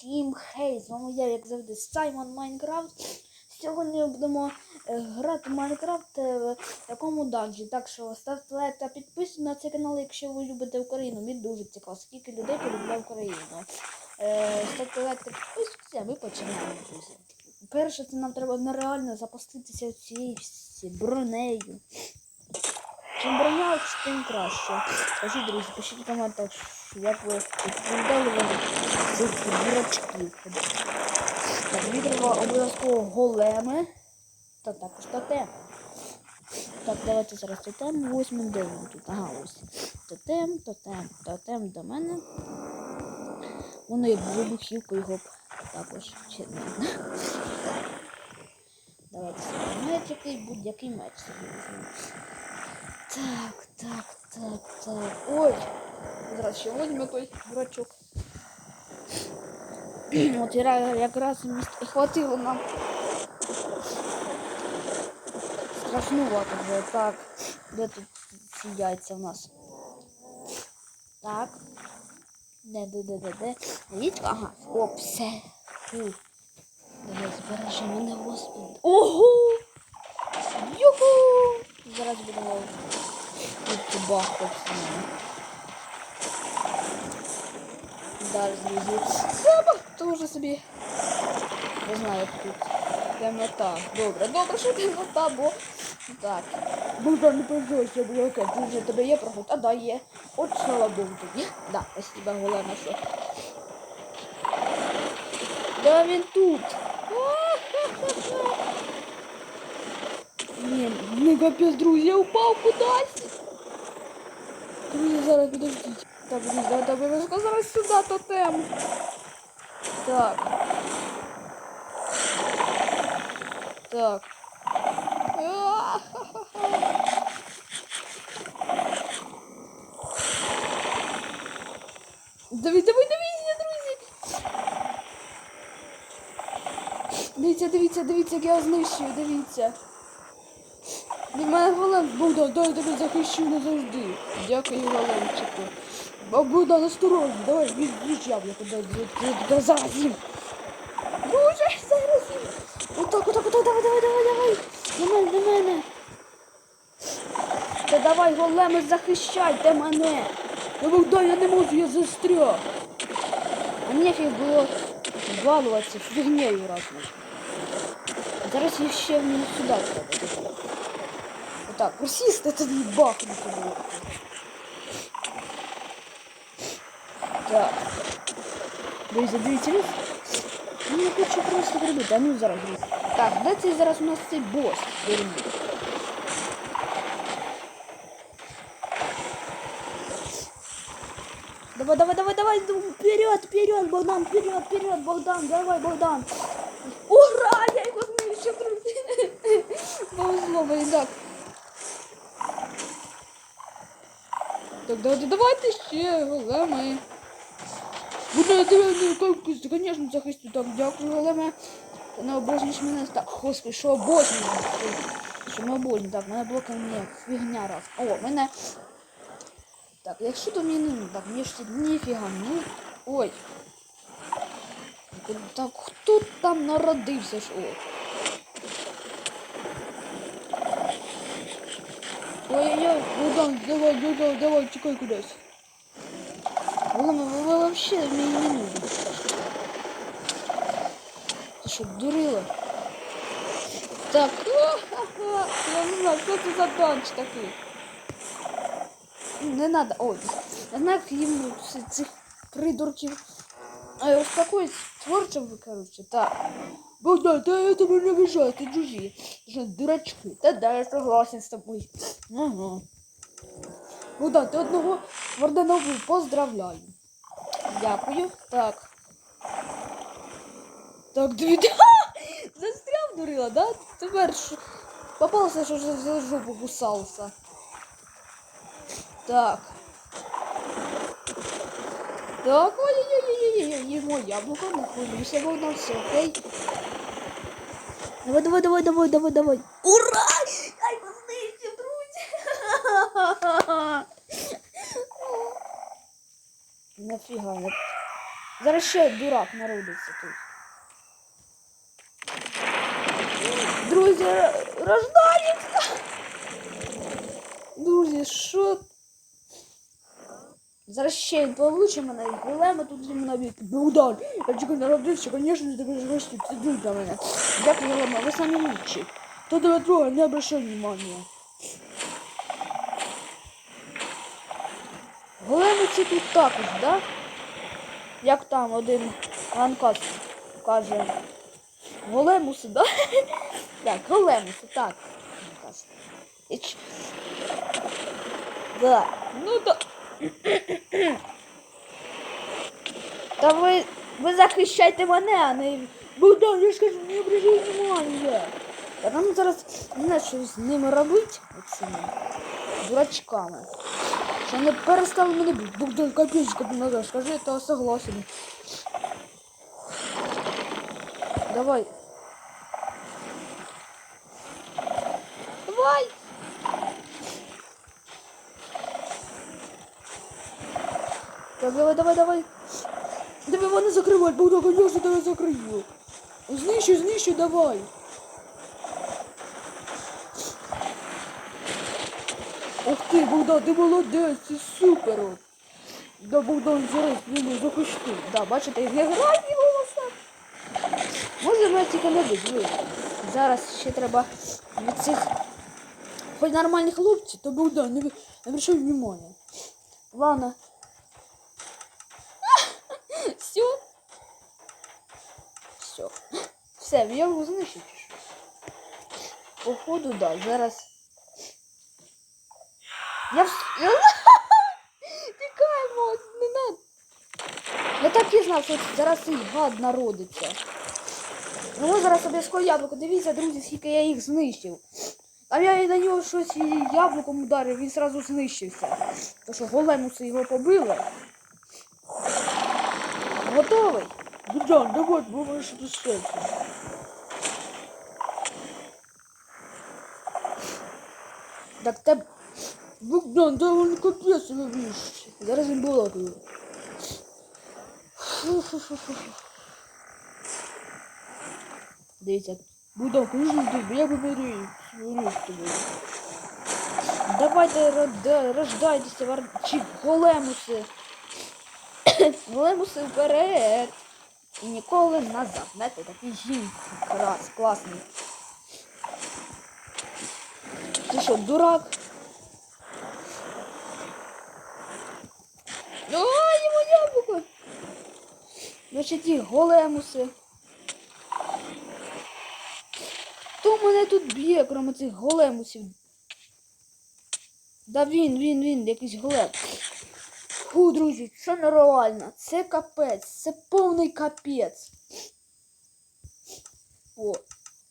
Всім хей! З вами я, як завжди, Саймон Майнкрафт. Сьогодні будемо е, грати в Майнкрафт е, в такому данжі. Так що ставте лайк та підписуйтесь на цей канал, якщо ви любите Україну. Мені дуже цікаво, скільки людей полюбляє Україну. Е, ставте лайк та підписуйтесь, а ми починаємо. Перше, це нам треба нереально запаститися цією бронею. Чим броня, тим краще. Скажіть, друзі, пишіть в коментах, як ви відповідали цих дурачків. Так, мені обов'язково големи. Та також тотем. Так, давайте зараз тотем візьмемо, де він тут. Ага, ось. Тотем, тотем, тотем до мене. Воно як вибухівку його також не. Давайте собі меч якийсь, будь-який меч собі візьмемо. Так, так, так, так. Ой! Зараз ще возьму той дурачок. От я якраз міст і хватило нам. Страшнувато вже. Так. Де тут ці яйця в нас? Так. Де, де, де, де, де? Яєчко? Ага. О, все. Фу. Давай збережи мене, господи. Ого! Юху! Зараз будемо тут бахати. Далі друзі. Треба теж собі. Не знаю, як тут. Темнота. Добре, добре, що темнота, бо. Так. Богдан, не пожалуйста, блока. Друзі, тебе є проход? А да, є. От слава Богу тобі. Да, спасибо, головне, що. Да він тут. Ні, не капець, друзі, я упав кудись. Друзі, зараз підождіть. Так, давайте обов'язково зараз сюди тотем. Так. Так. Давай, давай, дивіться, друзі. Дивіться, дивіться, дивіться, як я знищую, дивіться. Від мене голем Богдан, дай тебе захищу назавжди. Дякую, големчику. Бо Богдан, осторожно, давай, від, від'їжджав, я тебе, я, я зараз. Боже, зараз. Отак, отак, отак, давай, давай, давай, давай. До мене, до мене. Та давай, големи, захищайте мене. Ну, Богдан, я не можу, я застряг. А нефіг було балуватися фігнею разом. Зараз я ще в мене сюди треба. Отак, присісти тоді бахнути було. Так. Друзі, дивіться, він- він не хочу просто прибити. А ну зараз, друзі. Так, де цей зараз у нас цей бос? Дурний? Давай, давай, давай, давай, ну, вперед, вперед, Богдан, вперед, вперед, Богдан, давай, Богдан. Ура, я його знищив, друзі. Повезло, мені так. Так, давайте, ще, големи. Буде звісно, захистю. Так, дякую, големи. Ти не обожнюєш мене. Так, господи, що обожнюєш? Що не обожнюю? Так, мене блоки не фігня раз. О, мене... Так, якщо то мені не так, мені ж ніфіга, ну. Ой. Так, хто там народився ж? О. Ой-ой-ой, Богдан, давай, давай, давай, чекай кудись. Голема, ви вообще мені не нужен. Ти що, дурила? Так, я не знаю, що це за данч такий. Не надо, ой, я знаю, як їм цих придурків успокоїть творчим, короче, так. Богдан, да тебе не обижаю, ты чужие. Ты что, дурачки? Да, да, я согласен с тобой. Ага. Богдан, ти одного Варданову поздравляю. Дякую. Так. Так, дивіться. Застряв дурила, да? Тепер що? Попався, що за, за жопу кусався. Так. Так, ой-ой-ой-ой-ой, їмо яблуко, не хвилюйся, Богдан, все окей. Давай, давай, давай, давай, давай, давай. Ура! Ай, ми знищив, друзі! Нафіга. Зараз ще дурак народиться тут. Друзі, рождається! Друзі, що? Зараз ще він получить мене, і голема тут мною б'ють. Богдан, я тільки народився, звісно, тебе ж гості підуть на мене. Дякую, голема, ви самі лучші. То тебе трогай, не обращай внимания. Големиці тут також, да? Як там один ланкас каже. Големуси, да? Так, големуси, так. Іч. Да. Ну то. Та ви, ви захищайте мене, а не. Богдан, я ж кажу, не ображай внимання. Та нам зараз не знаю, що з ними робити, оцими дурачками. Що вони перестали мене бити. Богдан, як надо, скажи, то согласен. Давай. Давай! Так, давай, давай, давай. Давай вони закривають, Богдан, конечно, давай закрию. Знищу, знищу, давай. Ух ти, Богдан, ти молодець, ти супер. Да, Богдан, зараз мене захистив. Да, бачите, грає голоса. Може мене тільки не бить. Зараз ще треба від цих хоч нормальних хлопців, то Богдан, не, не обращай внимания. Ладно. Все. Все. Все, я його знищив. Походу, да, зараз. Я вс... Тікаємо, не надо. Я так і знав, що зараз цей гад народиться. Ну ми зараз обов'язково яблуко. Дивіться, друзі, скільки я їх знищив. А я на нього щось яблуком ударив, він зразу знищився. То що големуси його побили. Готовий? Богдан, давай, бо що тут серце. Так те... Богдан, да він капець вибіж. Зараз він балакає. Фу-фу-фу-фу. Дивіться. Богдан, конечно, ти, я виберу. Говорю з тобою. Давайте рода- рождайтеся, варчі големуси. големуси вперед. І ніколи назад. Знаєте, такий жінки. Крас, класний. Ти що, дурак? Ой, його яблуко! Значить, ті големуси. Хто мене тут б'є, крім цих големусів? Да він, він, він, якийсь голем. Фу, друзі, це нереально. Це капець, це повний капець. О,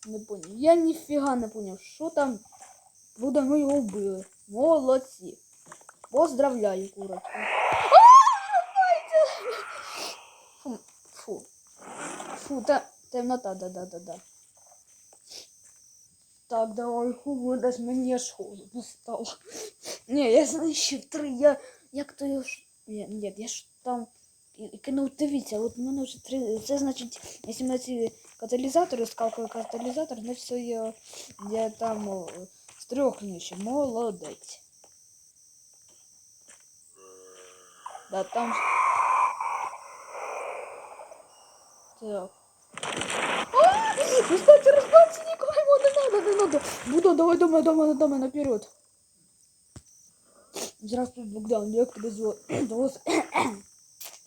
не поняв. Я ніфіга не поняв, що там. Буде ми його вбили. Молодці. Поздравляю, курочку. Фу, та, темнота, да-да-да-да. Так, давай, фу, десь мені аж холодно стало. Ні, я знищив три, я, як то я ж, ні, ні, я ж там і- і кинув, дивіться, от в мене вже три, це значить, якщо на ці каталізатори, скалкою каталізатор, значить це я, я там о, з трьох знищив, молодець. Да, там... Так. Розстаньте, розстаньте, нікому не надо, не надо. Буду, давай до мене, до мене, до мене, наперед. Здравствуй, Богдан, як тебе звати?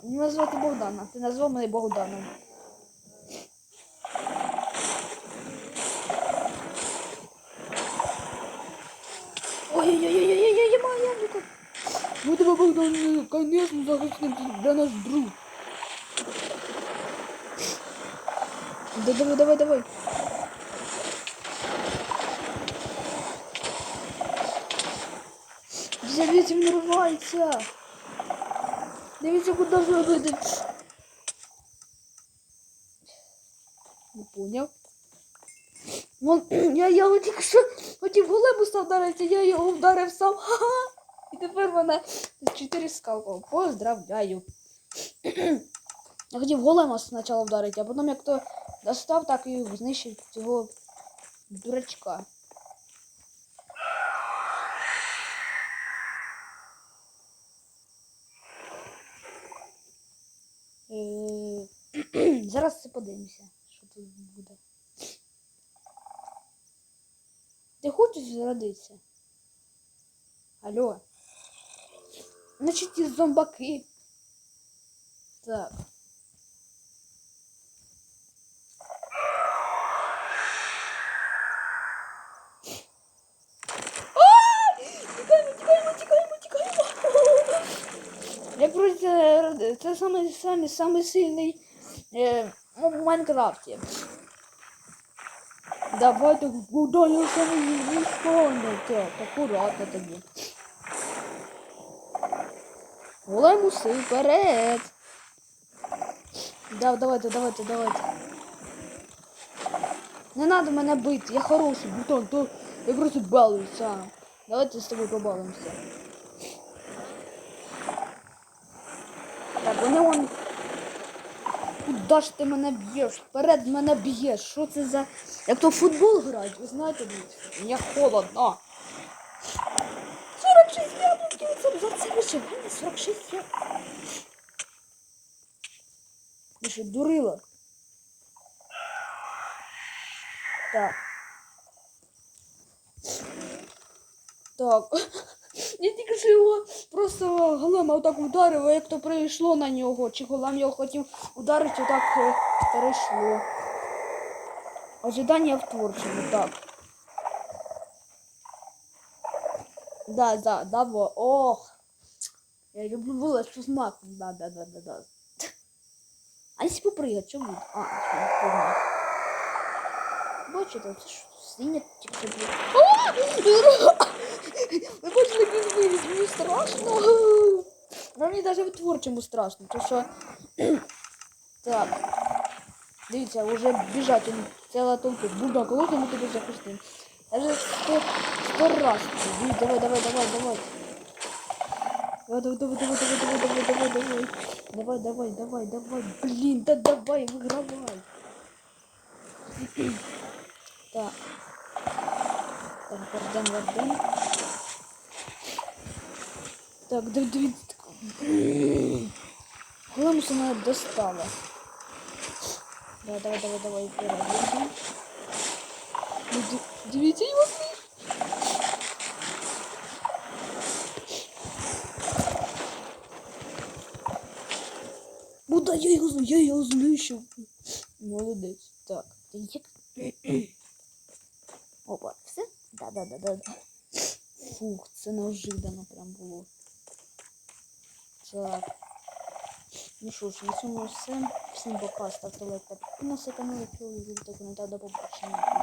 Мене звати Богдан, а ти назвав мене Богданом. Ой-ой-ой-ой-ой-ой, моя яблуко. Ну тебе, Богдан, конечно, захистим для нас друг. Да, давай, давай, давай. Дивіться, він рвається. Дивіться, куди виведе. Не поняв. Вон, я його тільки що хотів голебуса вдарити, я його вдарив сам. Ха-ха. І тепер вона чотири скалков. Поздравляю. Я хотів голема спочатку вдарити, а потім як то достав, так і знищив цього дурачка. Е, Зараз це подивимося, що тут буде. Ти хочеш зрадитися? Алло. Значить, ті зомбаки. Так. А! Тікаємо, тікаємо, тікаємо, тікаємо. Як вроді це, самий, самий, самий сильний е, ну, в Майнкрафті. Давайте куди я саме не Так, акуратно тобі. Голем уси вперед. Да, давайте, давайте, давайте. Не надо мене бити, я хороший, бутон, то я просто балуюся. Давайте з тобою побалуємося. Вони он. Куда ж ти мене б'єш? Вперед мене б'єш. Що це за. Як то футбол грають, ви знаєте, дивіться? Мені холодно. 46 яблуків, це за це виживання 46 яблуків. Ви що, дурила? Так. Так. Я тільки що його просто голема отак ударив, а як то прийшло на нього, чи голем його хотів ударити, отак е, перейшло. Ожидання в творчому, так. Да, да, да, во. Ох. Я люблю булочку с маком. Да, да, да, да, да. А если попрыгать, что будет? А, понял. Бачите, це ж синя тільки буде. Ви бачите, як він виліз, мені страшно. Ну, мені навіть в творчому страшно, тому що. Так. Дивіться, вже біжать ціла толпа. Буда, коли ми тебе запустимо? Я вже сто, сто раз. Давай, давай, давай, давай, давай. Давай, давай, давай, давай, давай, давай, давай, давай. Давай, давай, давай, давай. Блин, да давай, выгравай. Так. Так, Варден, Варден. Так, Давид, Давид. Главное, что она достала. Да, давай, давай, давай, перевернем. Ну, девяти его Ну я его, я его злющу. Молодец. Так, ты Опа, все? Да, да, да, да, да. Фух, це неожиданно прям було. Так. Ну що ж, на цьому все. Всім пока, ставте лайк підписуйтесь на канал, якщо ви любите коментар до побачення.